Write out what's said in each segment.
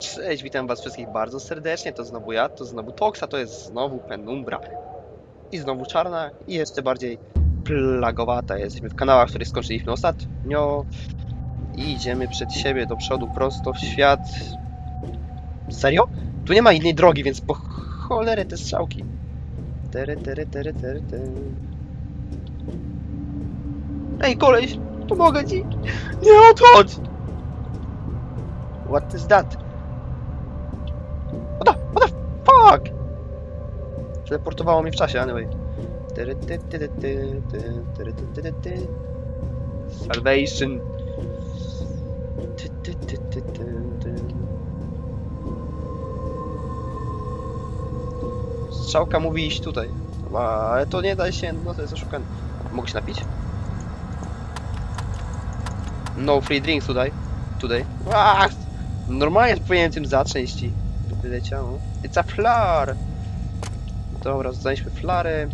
Cześć, witam was wszystkich bardzo serdecznie, to znowu ja, to znowu Toxa, to jest znowu Penumbra. I znowu czarna i jeszcze bardziej plagowata. Jesteśmy w kanałach, które skończyliśmy ostatnio. I idziemy przed siebie do przodu, prosto w świat. Serio? Tu nie ma innej drogi, więc po cholerę te strzałki. Tery, tery, tery, tery. Ej, koleś, pomogę ci! Nie odchodź! What is that? What the, what the fuck? Teleportowało mnie w czasie, anyway. Tyry, ty, ty, ty, ty, ty, tyry, ty, ty, ty, ty. Salvation. Ty, ty, ty, ty, ty, ty. Strzałka mówi iść tutaj. A, Ale to nie da się, no to jest oszukane. Mogę się napić? No free drinks tutaj. Tutaj. Normalnie powinienem tym zacząć i wyleciało. It's a flower! Dobra, znaleźliśmy flarę.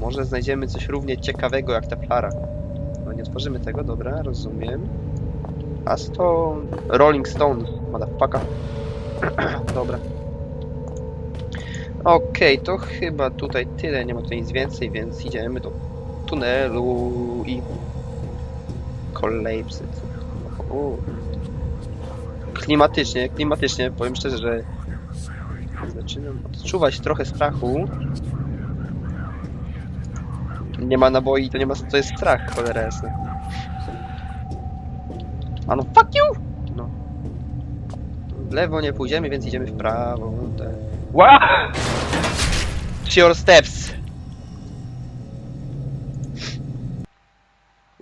Może znajdziemy coś równie ciekawego jak ta flara. No nie otworzymy tego, dobra, rozumiem. A stone... Rolling Stone, motherfucker. dobra. Okej, to chyba tutaj tyle, nie ma tutaj nic więcej, więc idziemy do tunelu i... Collapse. O. Klimatycznie, klimatycznie, powiem szczerze, że zaczynam odczuwać trochę strachu. Nie ma naboi, to nie ma, to jest strach, cholera jasna. A no fuck you! No. W lewo nie pójdziemy, więc idziemy w prawo. Tak. Wow! Your steps!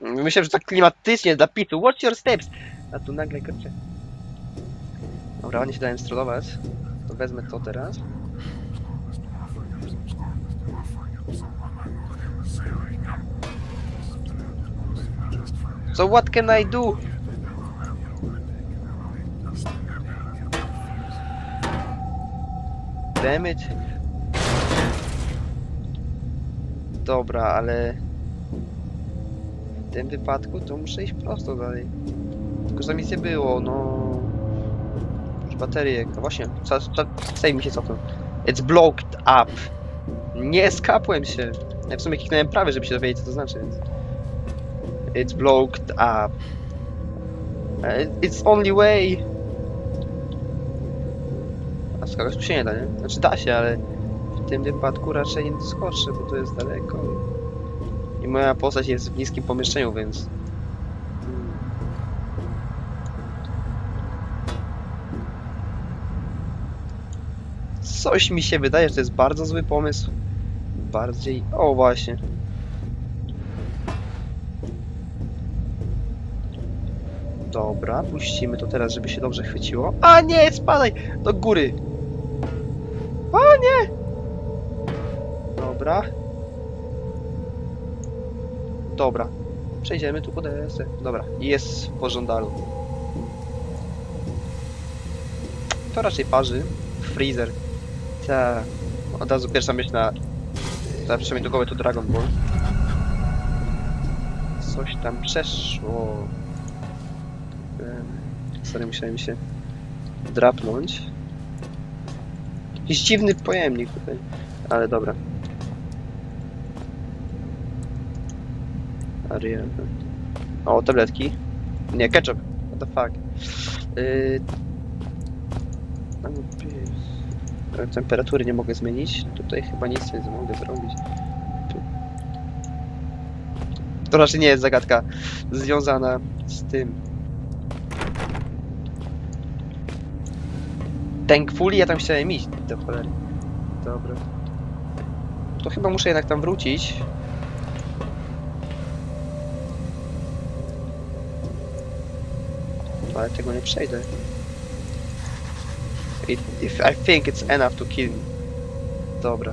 Myślałem, że tak klimatycznie dla pitu. Watch your steps! A tu nagle kurczę. Dobra, nie się dałem strollować. To wezmę to teraz. So what can I do? Damage. Dobra, ale w tym wypadku to muszę iść prosto dalej. Tylko że nic nie było, no. Baterię, no właśnie, save mi się cofnął. It's blocked up. Nie skapłem się. Ja w sumie kliknąłem prawie, żeby się dowiedzieć co to znaczy. It's blocked up. Uh, It's only way. A skakać tu się nie da, nie? Znaczy da się, ale w tym wypadku raczej nie doskoczę, bo to jest daleko. I moja postać jest w niskim pomieszczeniu, więc... Hmm. Coś mi się wydaje, że to jest bardzo zły pomysł. Bardziej... O, właśnie. Dobra, puścimy to teraz, żeby się dobrze chwyciło. A nie, spadaj! Do góry! O nie! Dobra. Dobra. Przejdziemy tu po desce. Dobra, jest w pożądalu. To raczej parzy. Freezer. Ta. Od razu pierwsza myśl na... Ta przynajmniej do głowy to Dragon Ball. Coś tam przeszło. Sorry, musiałem się drapnąć. Jakiś dziwny pojemnik tutaj. Ale dobra. Ariel. O, tabletki. Nie, ketchup. What the fuck. Yy... Temperatury nie mogę zmienić. Tutaj chyba nic nie mogę zrobić. To raczej nie jest zagadka związana z tym. Thankfully ja tam chciałem iść, do cholery. Dobra. To chyba muszę jednak tam wrócić. Ale tego nie przejdę. It, if I think it's enough to kill me. Dobra.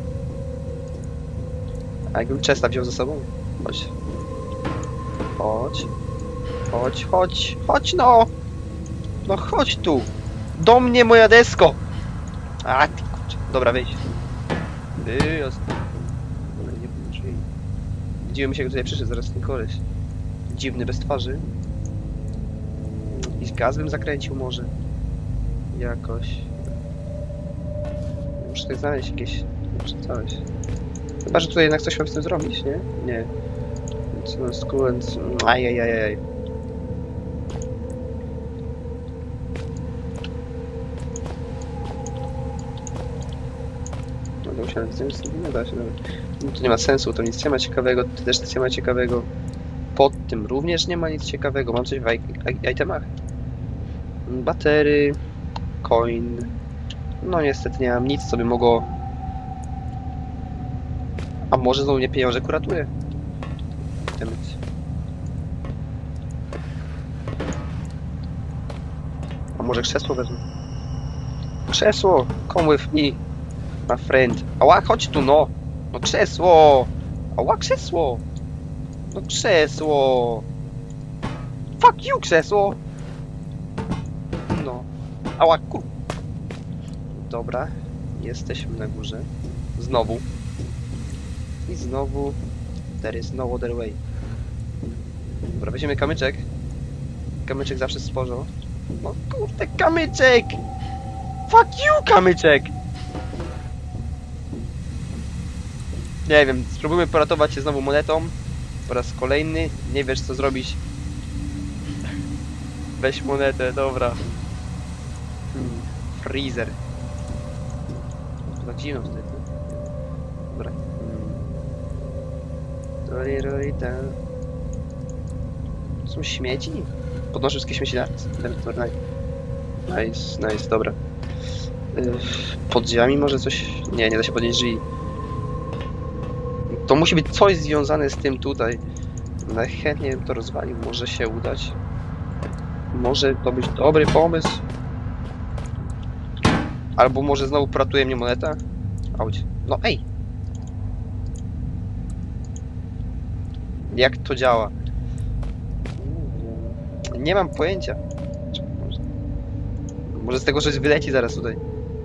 A jakbym Chesta wziął ze sobą? Chodź. Chodź. Chodź, chodź, chodź no! No chodź tu! Do mnie moja desko! A ty kurczę. Dobra, wejdź. Wyjazd. Dziwimy się, jak tutaj przyszedł zaraz ten koleś. Dziwny, bez twarzy. Jakiś gaz bym zakręcił może. Jakoś. Muszę tutaj znaleźć jakieś... Znaleźć. Chyba, że tutaj jednak coś mam z tym zrobić, nie? Nie. Więc no, skulant... Ajajajaj. To musiałem z tym nie da się nawet. No, to nie ma sensu, to nic nie ma ciekawego, to też nic nie ma ciekawego. Pod tym również nie ma nic ciekawego. Mam coś w itemach. Batery, coin. No niestety nie mam nic, co by mogło... A może znowu mnie pieniążek uratuje? Temat. A może krzesło wezmę? Krzesło! Come with me, my friend. Ała, chodź tu no! No krzesło! Ała, krzesło! No krzesło! Fuck you, krzesło! No. Ała, kur... Dobra. Jesteśmy na górze. Znowu. I znowu... There is no other way. Dobra, weźmiemy kamyczek. Kamyczek zawsze spożo. No kurde, kamyczek! Fuck you, kamyczek! Nie wiem, spróbujmy poratować się znowu monetą. Po raz kolejny. Nie wiesz co zrobić. Weź monetę, dobra. Hmm. Freezer. Dziwno wtedy. Dobra. Hmm. Roli, roli, ta. Są śmieci? Podnoszę wszystkie śmieci na ten turniej. Nice, nice, dobra. Yy, Pod drzwiami może coś... Nie, nie da się podnieść drzwi. To musi być coś związane z tym tutaj. Najchętniej bym to rozwalił, może się udać. Może to być dobry pomysł. Albo może znowu poratuje mnie moneta? Auć. No ej! Jak to działa? Nie mam pojęcia. Może, z tego coś wyleci zaraz tutaj.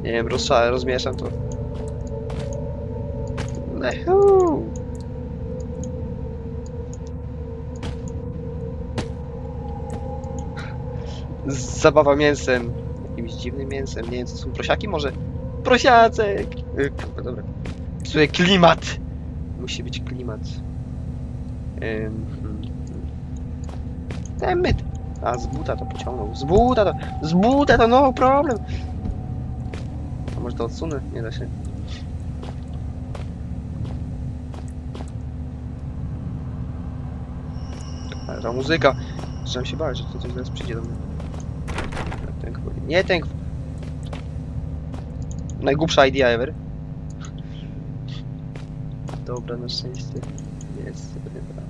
Nie wiem, rozsza, rozmieszam to. Ehu. Zabawa mięsem. Jakimś dziwnym mięsem. Nie wiem, co są prosiaki może? Prosiacek! Y, kurwa, dobra. Psuje klimat! Musi być klimat. Hmm. Temyt! A, z buta to pociągnął. Z buta to... Z buta to no problem! A może to odsunę? Nie da się. Ale ta muzyka. Zacząłem się bać, że to coś zaraz przyjdzie do mnie. Nie tęk. Najgłupsza idea ever. Dobra, na szczęście. Jest. dobra.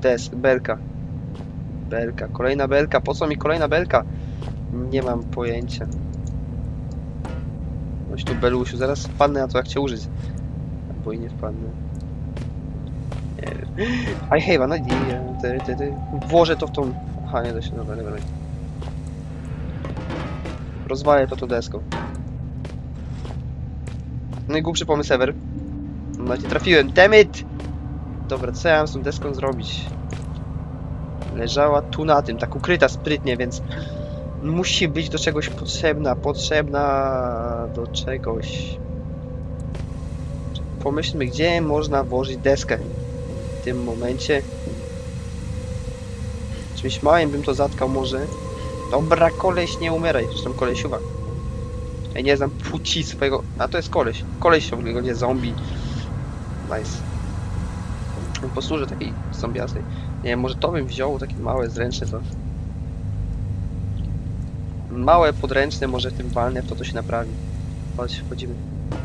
Desk, belka. Belka, kolejna belka. Po co mi kolejna belka? Nie mam pojęcia. Chodź tu, Belusiu, zaraz wpadnę na to, jak cię użyć. Albo i nie wpadnę. Nie wiem. I have an idea. Włożę to w tą... Aha, nie da się, dobra, dobra. Rozwalę to tą deską. Najgłupszy pomysł ever. No nie trafiłem, dammit! Dobra, co ja mam z tą deską zrobić? Leżała tu na tym, tak ukryta sprytnie, więc musi być do czegoś potrzebna, potrzebna do czegoś. Pomyślmy, gdzie można włożyć deskę w tym momencie. Czymś małym bym to zatkał może. Dobra, koleś, nie umieraj, zresztą kolesiuwa. Ja nie znam płci swojego... A to jest koleś. Koleś ciągle, nie zombie. Nice. Posłużę takiej zombiasej. Nie wiem, może to bym wziął, takie małe, zręczne to. Małe, podręczne, może tym walne, w to to się naprawi. Chodź, wchodzimy.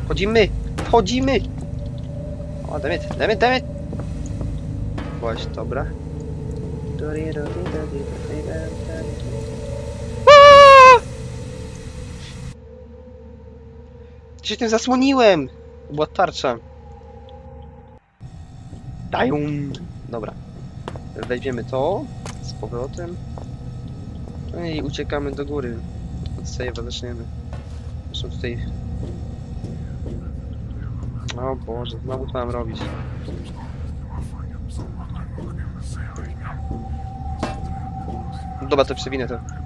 Wchodzimy! Wchodzimy! O, dammit, dammit, dammit! Właśnie, dobra. Się tym zasłoniłem! To była tarcza. Dają! Dobra. Weźmiemy to z powrotem. No i uciekamy do góry. Od save'a zaczniemy. Zresztą tutaj... O Boże, znowu co mam robić? Dobra, to przewinę to.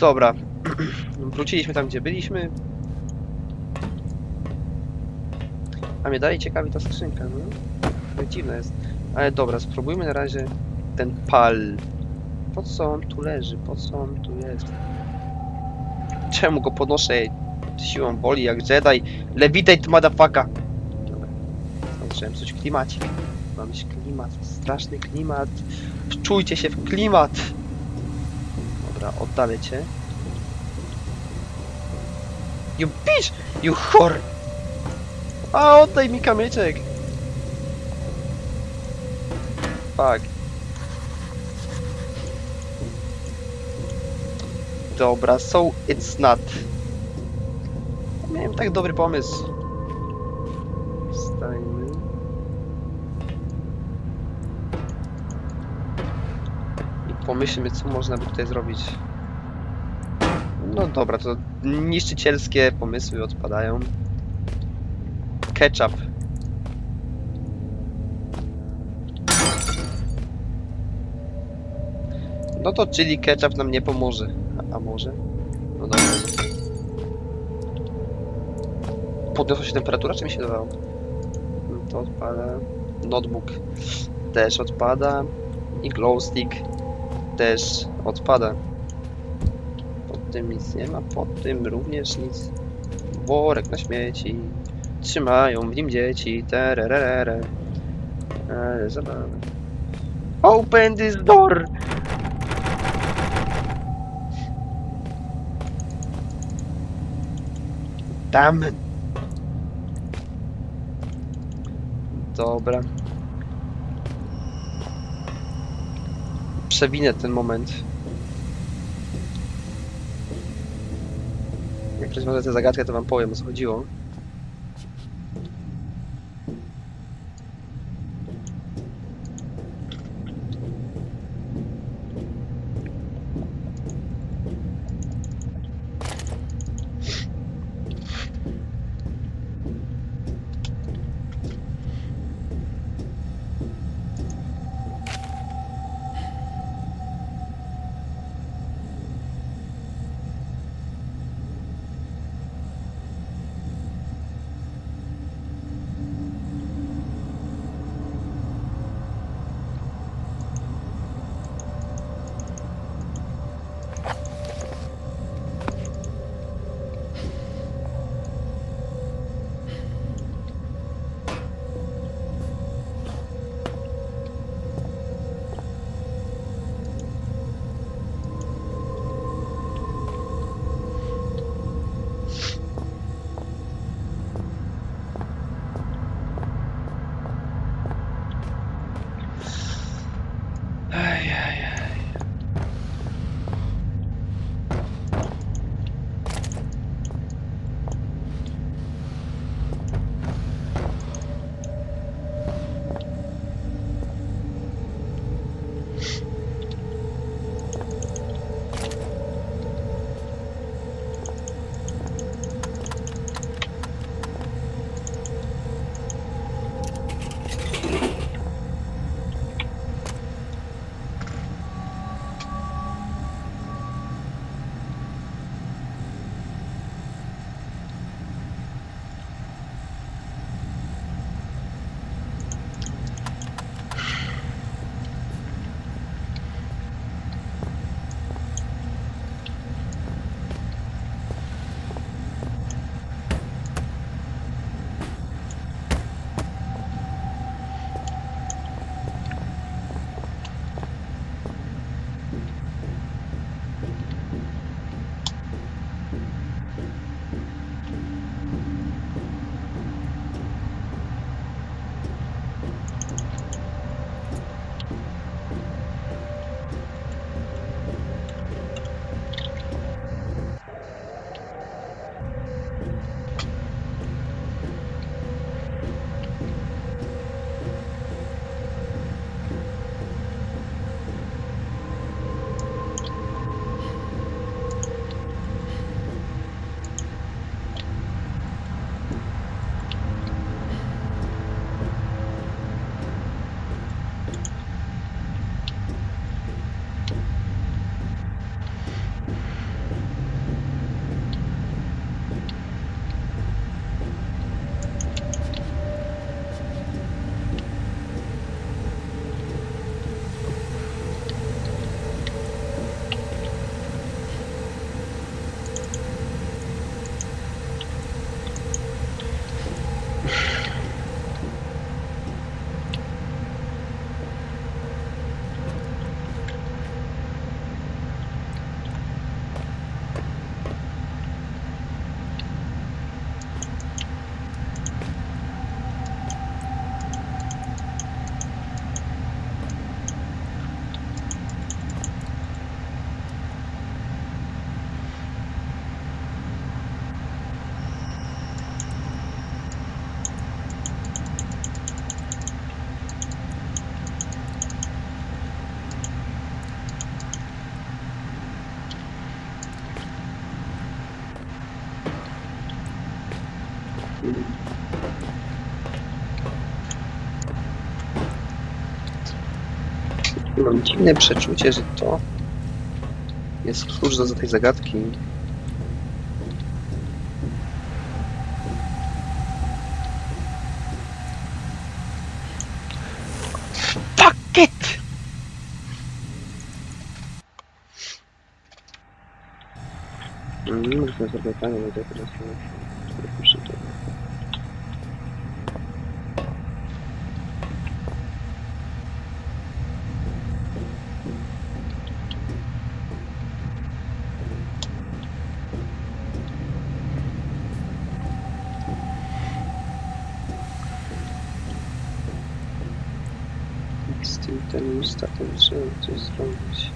Dobra. Wróciliśmy tam, gdzie byliśmy. A mnie dalej ciekawi ta skrzynka, no. To dziwne jest. Ale dobra, spróbujmy na razie ten pal. Po co on tu leży? Po co on tu jest? Czemu go podnoszę siłą woli jak Jedi? Levitate motherfucker! Dobra. Zacząłem coś klimacik. Mam być klimat, straszny klimat. Wczujcie się w klimat! Dobra, oddalę cię. You bitch! You whore! A, oddaj mi kamyczek! Fuck. Dobra, so it's not. Miałem tak dobry pomysł. Wstajmy. I pomyślmy, co można by tutaj zrobić. No dobra, to niszczycielskie pomysły odpadają. Ketchup. No to chili ketchup nam nie pomoże. A, a może? No dobra. Podniosła się temperatura, czy mi się dawało? No To odpada. Notebook też odpada. I glow stick też odpada. Pod tym nic nie ma, pod tym również nic. Worek na śmieci. Trzymają w nim dzieci. Tererere. Ale zabawa. Open this door! It. Dobra. Przewinę ten moment. Jak rozwiążę tę zagadkę, to wam powiem o co chodziło. Ay, ay, ay. Mam dziwne przeczucie, że to jest klucz do tej zagadki. Fuck it! Mm, to jest zapytanie, bo to teraz proszę to. Z tym statem trzeba coś zrobić.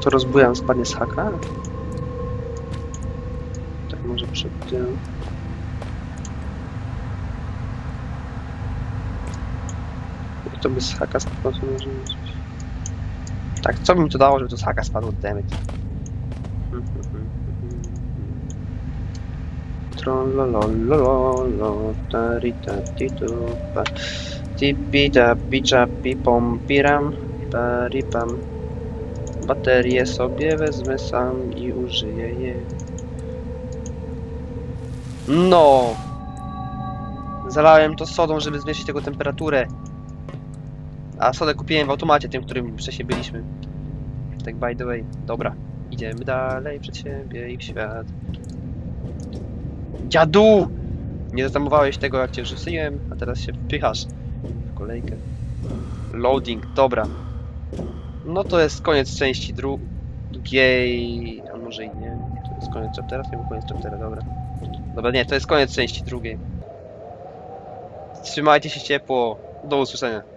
To rozbujam, spadnie z haka? Przed tym. Jak to by z haka spadło, może być. Tak, co by mi to dało, żeby to z haka spadło, dammit. Trollolololo, taritatidupa, tipida, picza, pipom, piram, paripam. Baterię sobie wezmę sam i użyję je. No! Zalałem to sodą, żeby zmniejszyć tego temperaturę. A sodę kupiłem w automacie, tym, którym wcześniej byliśmy. Tak by the way. Dobra. Idziemy dalej przed siebie i w świat. Dziadu! Nie zatamowałeś tego, jak cię rzuciłem, a teraz się wpychasz w kolejkę. Loading, dobra. No to jest koniec części drugiej. A może i nie. To jest koniec chaptera? To nie był koniec chaptera, dobra. Dobra, nie, to jest koniec części drugiej. Trzymajcie się ciepło. Do usłyszenia.